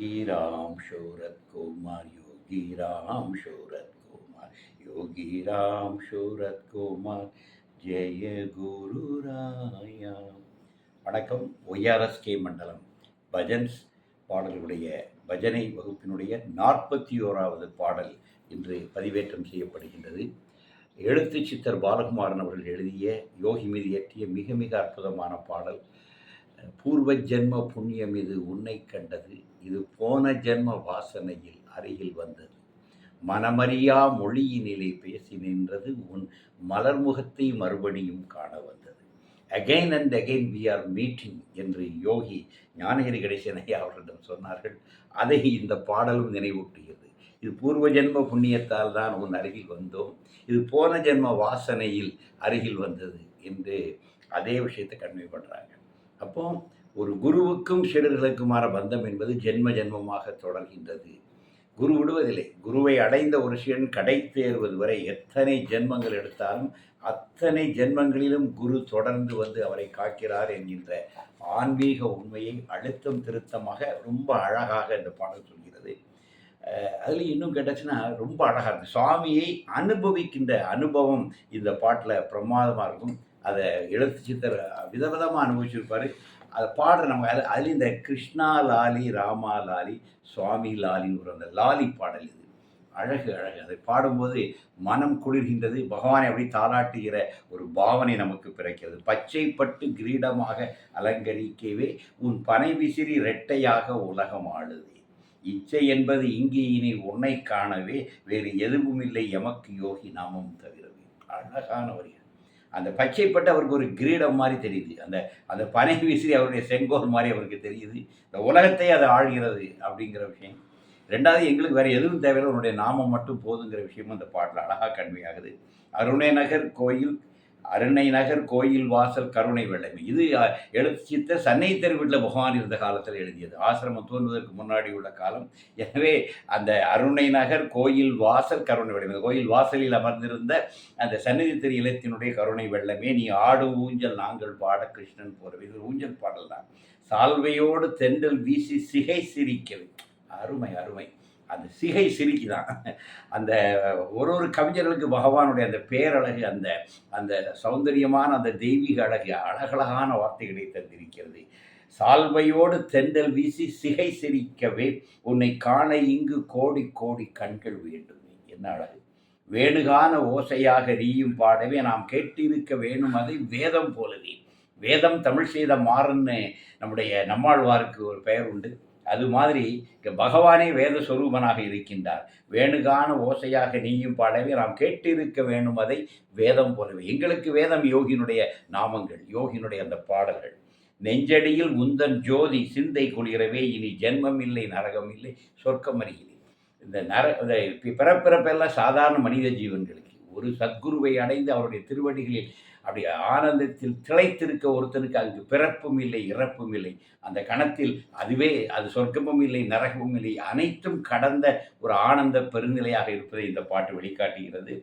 योगी राम शौरत कुमार योगी राम शौरत कुमार योगी राम शौरत कुमार ஜெய குரு ராயா வணக்கம். ஒய்ஆர்எஸ்கே மண்டலம் பஜன்ஸ் பாடலுடைய பஜனை வகுப்பினுடைய நாற்பத்தி ஓராவது பாடல் இன்று பதிவேற்றம் செய்யப்படுகின்றது. எழுத்து சித்தர் பாலகுமாரன் அவர்கள் எழுதிய யோகி மீது இயற்றிய மிக மிக அற்புதமான பாடல். பூர்வ ஜென்ம புண்ணியம் இது உன்னை கண்டது. இது போன ஜென்ம வாசனையில் அருகில் வந்தது. மனமறியா மொழியினிலே பேசி நின்றது உன் மலர் முகத்தை மறுபடியும் காண வந்தது. Again and again we are meeting என்று யோகி ஞானகிரி கணேசன் அவர்களிடம் சொன்னார்கள். அதை இந்த பாடலும் நினைவூட்டுகிறது. இது பூர்வ ஜென்ம புண்ணியத்தால் தான் உன் அருகில் வந்தோம். இது போன ஜென்ம வாசனையில் அருகில் வந்தது என்று அதே விஷயத்தை கன்வே பண்ணுறாங்க அப்போ ஒரு குருவுக்கும் சீடர்களுக்குமான பந்தம் என்பது ஜென்ம ஜென்மமாக தொடர்கின்றது. குரு விடுவதில்லை. குருவை அடைந்த ஒரு சீடன் கடை தேர்வது வரை எத்தனை ஜென்மங்கள் எடுத்தாலும் அத்தனை ஜென்மங்களிலும் குரு தொடர்ந்து வந்து அவரை காக்கிறார் என்கின்ற ஆன்மீக உண்மையை அழுத்தம் திருத்தமாக ரொம்ப அழகாக இந்த பாடல் சொல்கிறது. அதில் இன்னும் கேட்டாச்சுன்னா ரொம்ப அழகாக இருக்குது சுவாமியை அனுபவிக்கின்ற அனுபவம் இந்த பாட்டில் பிரமாதமாக இருக்கும். அதை எழுத்து சித்தர் விதவிதமாக அனுபவிச்சிருப்பார். அதை பாடுற நம்ம அது அதுலேயும் இந்த கிருஷ்ணா லாலி ராமா லாலி சுவாமி லாலின்னு ஒரு அந்த லாலி பாடல் இது. அழகு அழகு. அதை பாடும்போது மனம் குளிர்கின்றது. பகவானை அப்படி தாளாட்டுகிற ஒரு பாவனை நமக்கு பிறக்கிறது. பச்சை பட்டு கிரீடமாக அலங்கரிக்கவே உன் பனை விசிறி ரெட்டையாக உலகம் ஆளுது. இச்சை என்பது இங்கே இனி உன்னை காணவே வேறு எதுவும் இல்லை எமக்கு யோகி நாமம் தவிரவே அழகான வரிகள் அந்த பச்சைப்பட்டு அவருக்கு ஒரு கிரீடம் மாதிரி தெரியுது. அந்த அந்த பனை விசிறி அவருடைய செங்கோல் மாதிரி அவருக்கு தெரியுது. இந்த உலகத்தை அது ஆழ்கிறது அப்படிங்கிற விஷயம். ரெண்டாவது எங்களுக்கு வேறு எதுவும் தேவையில்லை. உன்னுடைய நாமம் மட்டும் போதுங்கிற விஷயமும் அந்த பாட்டில் அழகாக கன்மையாகுது அருணை நகர் கோயில் அருணை நகர் கோயில் வாசல் கருணை வெள்ளமை. இது எழுச்சித்த சன்னை தெருவீட்டில் பகவான் இருந்த காலத்தில் எழுதியது. ஆசிரமம் தோன்றுவதற்கு முன்னாடி உள்ள காலம். எனவே அந்த அருணை நகர் கோயில் வாசல் கருணை வெள்ளமை. கோயில் வாசலில் அமர்ந்திருந்த அந்த சந்நிதி திரு இலத்தினுடைய கருணை வெள்ளமே. நீ ஆடு ஊஞ்சல் நாங்கள் பாட கிருஷ்ணன் போறவை இது ஊஞ்சல் பாடல் தான் சால்வையோடு தெண்டல் வீசி சிகை சிரிக்கவை அருமை அருமை. அந்த சிகை சிரிக்கு தான் அந்த ஒரு ஒரு கவிஞர்களுக்கு பகவானுடைய அந்த பேரழகு அந்த அந்த சௌந்தரியமான அந்த தெய்வீக அழகு அழகழகான வார்த்தைகளை தந்திருக்கிறது. சால்வையோடு தெண்டல் வீசி சிகை சிரிக்கவே உன்னை காண இங்கு கோடி கோடி கண்கள் வேண்டும். என்ன அழகு. வேணுகான ஓசையாக நீயும் பாடவே நாம் கேட்டிருக்க வேணும் அதை வேதம் போலவே. வேதம் தமிழ் செய்த மாறன்னு நம்முடைய நம்மாழ்வாருக்கு ஒரு பெயர் உண்டு. அது மாதிரி பகவானே வேத சொரூபனாக இருக்கின்றார். வேணுகான ஓசையாக நீயும் பாடவே நாம் கேட்டிருக்க வேணும் அதை வேதம் போலவே. எங்களுக்கு வேதம் யோகினுடைய நாமங்கள் யோகினுடைய அந்த பாடல்கள். நெஞ்சடியில் முந்தன் ஜோதி சிந்தை குளிரவே இனி ஜென்மம் இல்லை நரகம் இல்லை சொர்க்கம் அறிகிறேன் இந்த நர இந்த பிறப்பிறப்பெல்லாம் சாதாரண மனித ஜீவன்களுக்கு ஒரு சத்குருவை அடைந்து அவருடைய திருவடிகளில் அப்படி ஆனந்தத்தில் திளைத்திருக்க ஒருத்தனுக்கு அங்கு பிறப்பும் இல்லை இறப்பும் இல்லை. அந்த கணத்தில் அதுவே அது சொர்க்கமும் இல்லை நரகமும் இல்லை அனைத்தும் கடந்த ஒரு ஆனந்த பெருநிலையாக இருப்பதை இந்த பாட்டு வெளிக்காட்டுகிறது.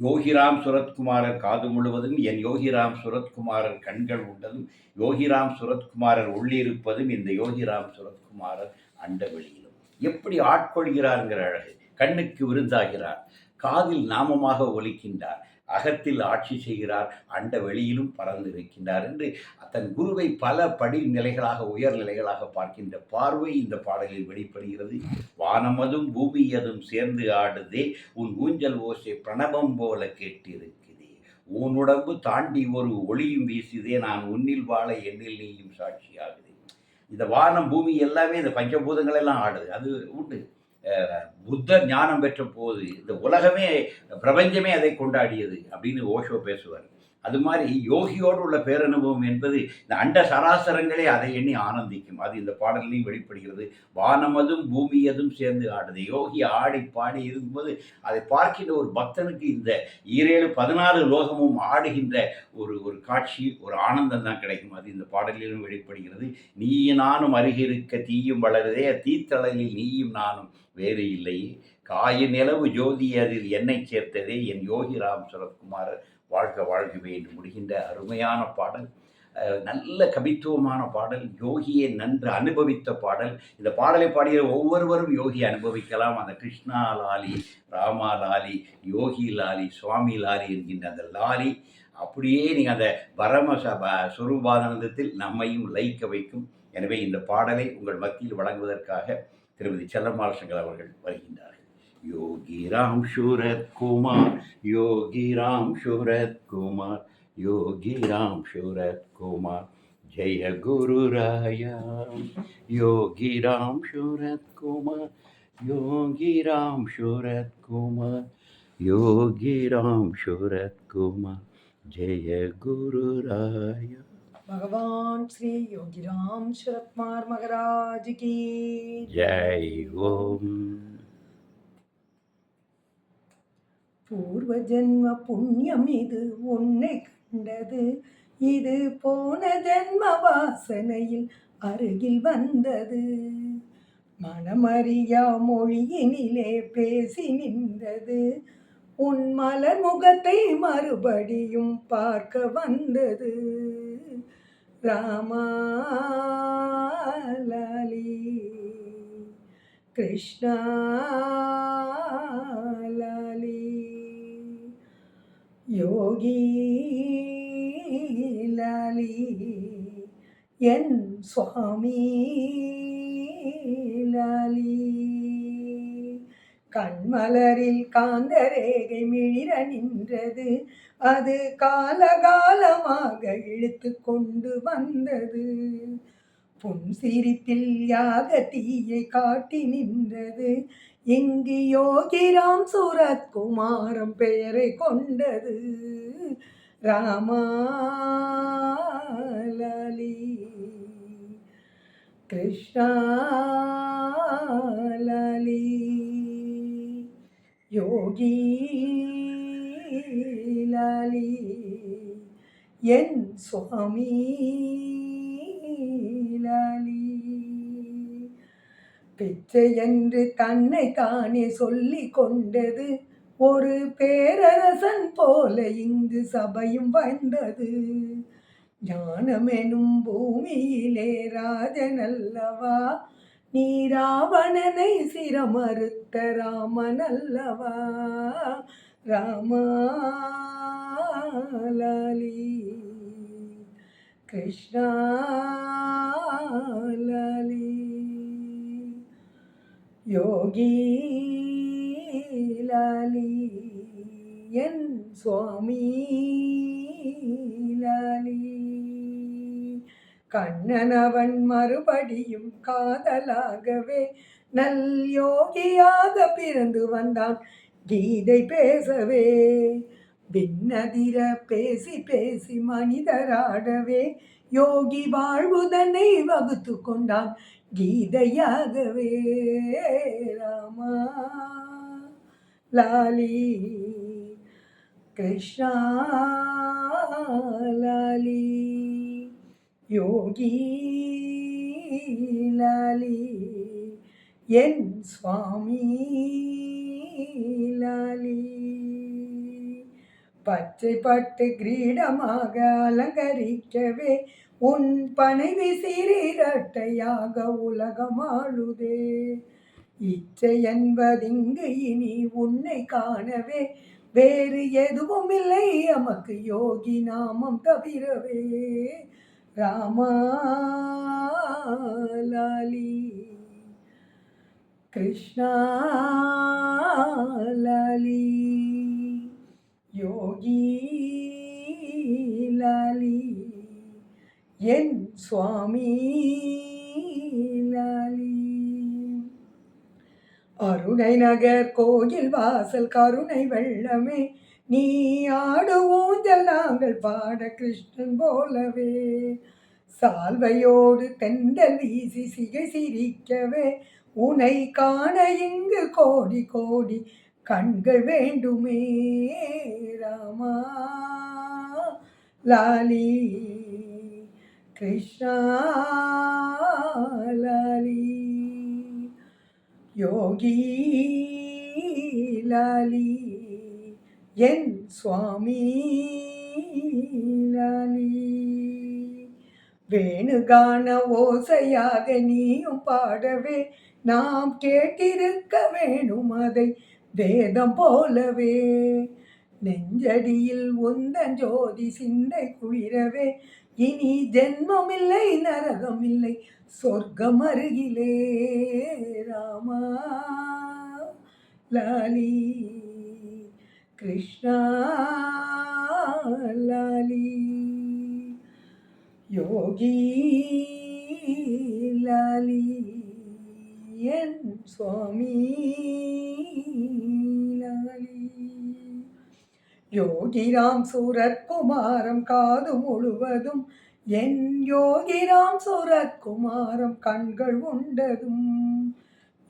யோகிராம் சுரத்குமாரர் காது முழுவதும் என் யோகிராம் சுரத்குமாரர் கண்கள் உண்டதும் யோகிராம் சுரத்குமாரர் உள்ளிருப்பதும் இந்த யோகிராம் சுரத்குமாரர் அண்ட வெளியிலும் எப்படி ஆட்கொள்கிறாருங்கிற அழகு. கண்ணுக்கு விருந்தாகிறார். காதில் நாமமாக ஒலிக்கின்றார். அகத்தில் ஆட்சி செய்கிறார். அண்ட வெளியிலும் பறந்து வைக்கின்றார் என்று தன் குருவை பல படி நிலைகளாக உயர் நிலைகளாக பார்க்கின்ற பார்வை இந்த பாடலில் வெளிப்படுகிறது. வானமதும் பூமியதும் சேர்ந்து ஆடுதே உன் ஊஞ்சல் ஓசை பிரணவம் போல கேட்டிருக்குதே. உன் உடம்பு தாண்டி ஒரு ஒளியும் வீசுதே நான் உன்னில் வாழ எண்ணில் நீயும் சாட்சியாகுது. இந்த வானம் பூமி எல்லாமே இந்த பஞ்சபூதங்கள் எல்லாம் ஆடுது. அது உண்டு. புத்தர் ஞானம் பெற்ற போது இந்த உலகமே பிரபஞ்சமே அதை கொண்டாடியது அப்படின்னு ஓஷோ பேசுவார். அது மாதிரி யோகியோடு உள்ள பேரனுபவம் என்பது இந்த அண்ட சராசரங்களே அதை எண்ணி ஆனந்திக்கும். அது இந்த பாடலையும் வெளிப்படுகிறது. வானமதும் பூமியதும் சேர்ந்து ஆடுது. யோகி ஆடி பாடி இருக்கும்போது அதை பார்க்கின்ற ஒரு பக்தனுக்கு இந்த ஈரேழு பதினாலு லோகமும் ஆடுகின்ற ஒரு ஒரு காட்சி ஒரு ஆனந்தம் தான் கிடைக்கும். அது இந்த பாடலிலும் வெளிப்படுகிறது. நீயும் நானும் அருகிருக்க தீயும் வளருதே. தீத்தளலில் நீயும் நானும் வேறு இல்லை. காய நிலவு ஜோதி அதில் என்னை சேர்த்ததே என் யோகி ராம் சரத்குமார். வாழ்க வாழ்கவே என்று முடிகின்ற அருமையான பாடல். நல்ல கவித்துவமான பாடல் யோகியை நன்று அனுபவித்த பாடல். இந்த பாடலை பாடிய ஒவ்வொருவரும் யோகி அனுபவிக்கலாம். அந்த கிருஷ்ணா லாலி ராமா லாலி யோகி லாலி சுவாமி லாலி என்கின்ற அந்த லாலி அப்படியே நீங்கள் அந்த பரம சுரூபானந்தத்தில் நம்மையும் லயிக்க வைக்கும். எனவே இந்த பாடலை உங்கள் மத்தியில் வழங்குவதற்காக திருமதி செல்லம்மாள் சங்கர் அவர்கள் வருகின்றார். योगी राम शूरत कुमार योगी राम शूरत कुमार योगी राम शूरत कुमार जय गुरु राया योगी राम शूरत कुमार योगी राम शूरत कुमार योगी राम शूरत कुमार जय गुरु राया भगवान श्री योगी राम शरत कुमार महाराज की जय ओम பூர்வ ஜென்ம புண்ணியம் இது உன்னை கண்டது. இது போன ஜென்ம வாசனையில் அருகில் வந்தது. மனமறியா மொழியினிலே பேசி நின்றது. உன் மலர் முகத்தை மறுபடியும் பார்க்க வந்தது. ராமாலி கிருஷ்ணா லாலி யோகி லாலி என் சுவாமி லாலி கண்மலரில் காந்தரேகை மிழிர நின்றது அது காலகாலமாக இழுத்து கொண்டு வந்தது. புன் சிரிப்பில் யாக தீயை காட்டி நின்றது இங்கு யோகிராம் சூரத்குமாரம் பெயரை கொண்டது. ராமா லாலி. யோகி லாலி. என் சுவாமி பிச்சை என்று தன்னை தானே சொல்லி கொண்டது. ஒரு பேரரசன் போல இங்கு சபையும் வந்தது. ஞானமெனும் பூமியிலே ராஜன் அல்லவா நீ ராவணனை சிரமறுத்த ராமன் அல்லவா ராமா லாலி யோகி லாலி என் சுவாமி லாலி கண்ணனவன் மறுபடியும் காதலாகவே நல் யோகியாக பிறந்து வந்தான். கீதை பேசவே பின்னதிர பேசி பேசி மனிதராடவே யோகி வாழ்வுதனை வகுத்து கொண்டான். கீதையாகவே ராமா லாலி கிருஷ்ணா லாலி யோகி லாலி என் சுவாமி லாலி. பச்சை பட்டு கிரீடமாக அலங்கரிக்கவே உன் பனைவி சிறீரட்டையாக உலகமாளுதே. இச்சை என்பதிங்கு இனி உன்னை காணவே வேறு எதுவும் இல்லை எமக்கு யோகி நாமம் தவிரவே. ராமா லாலி. லாலி என் சுவாமி லாலி அருணை நகர் கோயில் வாசல் கருணை வெள்ளமே. நீ ஆடு நாங்கள் பாட கிருஷ்ணன் போலவே. சால்வையோடு தெண்டல் வீசி சிகை சிரிக்கவே. உனை காண இங்கு கோடி கோடி கண்கள் வேண்டுமே ராமா. லாலி. கிருஷ்ணா. லாலி. யோகி. லாலி. என் சுவாமி. லாலி. வேணுகான ஓசையாக நீயும் பாடவே நாம் கேட்டிருக்க வேணும் அதை வேதம் போலவே நெஞ்சடியில் உந்தன் ஜோதி சிந்தை குளிரவே. இனி ஜென்மமில்லை நரகமில்லை சொர்க்கம் அருகிலே ராமா. லாலி கிருஷ்ணா லாலி. யோகி லாலி. என் சுவாமி யோகிராம் சூரத்குமாரம் காது முழுவதும் என் யோகிராம் சூரத்குமாரம் கண்கள் உண்டதும்.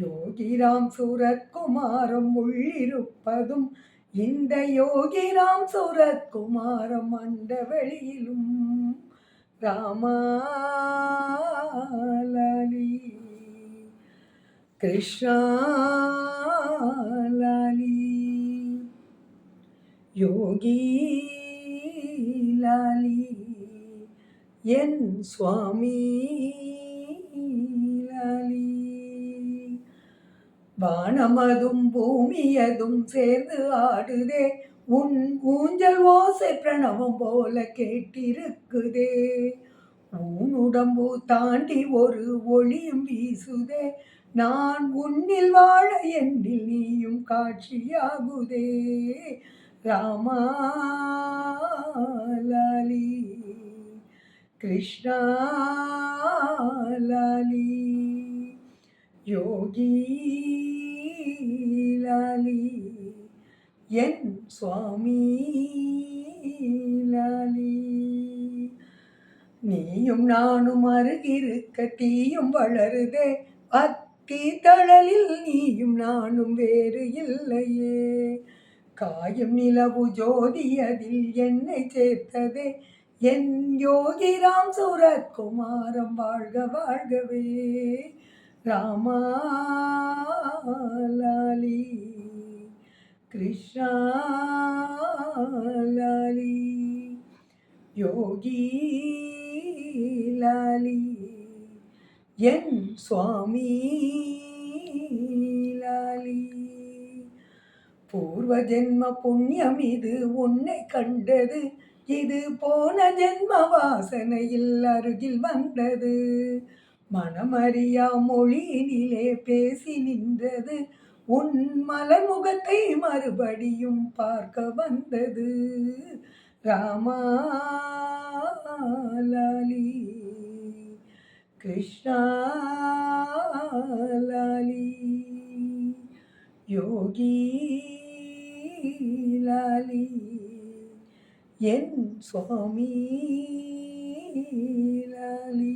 யோகிராம் சூரத்குமாரம் உள்ளிருப்பதும் இந்த யோகிராம் சூரத்குமாரம் அண்ட வெளியிலும். ராமாலலீ கிருஷ்ணா யோகி லாலி என் சுவாமி லாலி வானமதும் பூமியதும் சேர்ந்து ஆடுதே உன் ஊஞ்சல் ஓசை பிரணவம் போல கேட்டிருக்குதே உன் உடம்பு தாண்டி ஒரு ஒளியும் வீசுதே நான் உன்னில் வாழ எண்ணில் நீயும் காட்சியாகுதே. ராமாலி கிருஷ்ணாலி யோகி லாலி என் சுவாமி லாலி நீயும் நானும் அருகிருக்க தீயும் வளருதே அத்தி தீத்தழலில் நீயும் நானும் வேறு இல்லையே. காயும் நிலவு ஜோதி அதில் என்னை சேர்த்ததே. என் யோகிராம் சூரத்குமாரம் வாழ்க வாழ்கவே. ராமாலி கிருஷ்ணாலி யோகி லாலி என் சுவாமி லாலி பூர்வ ஜென்ம புண்ணியம் இது உன்னை கண்டது. இது போன ஜென்ம வாசனையில் அருகில் வந்தது. மனமறியா மொழியினிலே பேசி நின்றது. உன் மலர்முகத்தை மறுபடியும் பார்க்க வந்தது. ராமா കൃഷ്ണലാലി യോഗീലാലി എൻ സ്വാമി ലാലി